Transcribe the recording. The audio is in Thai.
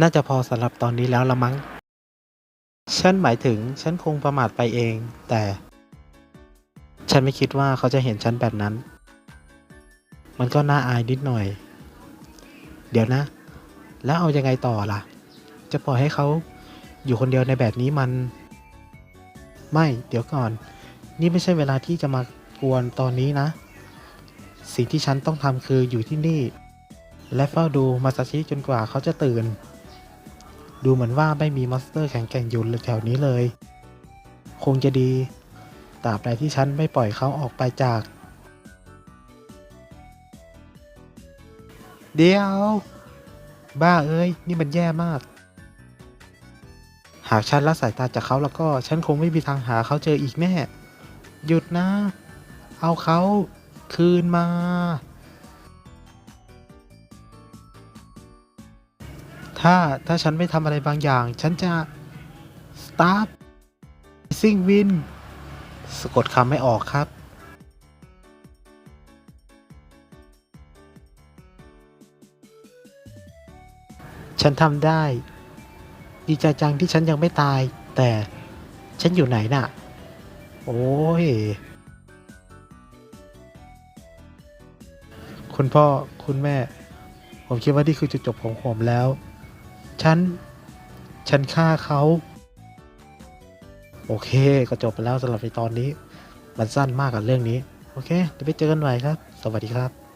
น่าจะพอสำหรับตอนนี้แล้วละมั้ง ฉันหมายถึงฉันคงประมาทไปเอง แต่ ฉันไม่คิดว่าเขาจะเห็นฉันแบบนั้น มันก็น่าอายนิดหน่อย เดี๋ยวนะ แล้วเอายังไงต่อล่ะ จะปล่อยให้เขาอยู่คนเดียวในแบบนี้มัน ไม่ เดี๋ยวก่อน นี่ไม่ใช่เวลาที่จะมากวนตอนนี้นะ สิ่งที่ฉันต้องทำคืออยู่ที่นี่ และเฝ้าดูมาซาชิจนกว่าเขาจะตื่น ดูเหมือนว่าไม่มีมอนสเตอร์แข็งแกร่งอยู่แถวนี้เลย คงจะดีตราบใดที่ฉันไม่ปล่อยเขาออกไปจาก เดียว บ้าเอ้ย นี่มันแย่มาก หากฉันละสายตาจากเขาแล้วก็ ฉันคงไม่มีทางหาเขาเจออีกแน่ หยุดนะ เอาเขาคืนมา ถ้าถ้าฉันไม่ทำอะไรบางอย่าง ฉันจะ start ซิ่งวิน สะกดคำไม่ออกครับ ฉันทำได้ ดีใจจังที่ฉันยังไม่ตาย แต่ฉันอยู่ไหนน่ะ โอ้ย คุณพ่อคุณแม่ ผมคิดว่านี่คือจุดจบของผมแล้ว ฉัน ฉันฆ่าเขา โอเค ก็จบไปแล้วสำหรับในตอนนี้ มันสั้นมากกับเรื่องนี้ โอเคเดี๋ยวไปเจอกันใหม่ครับ สวัสดีครับ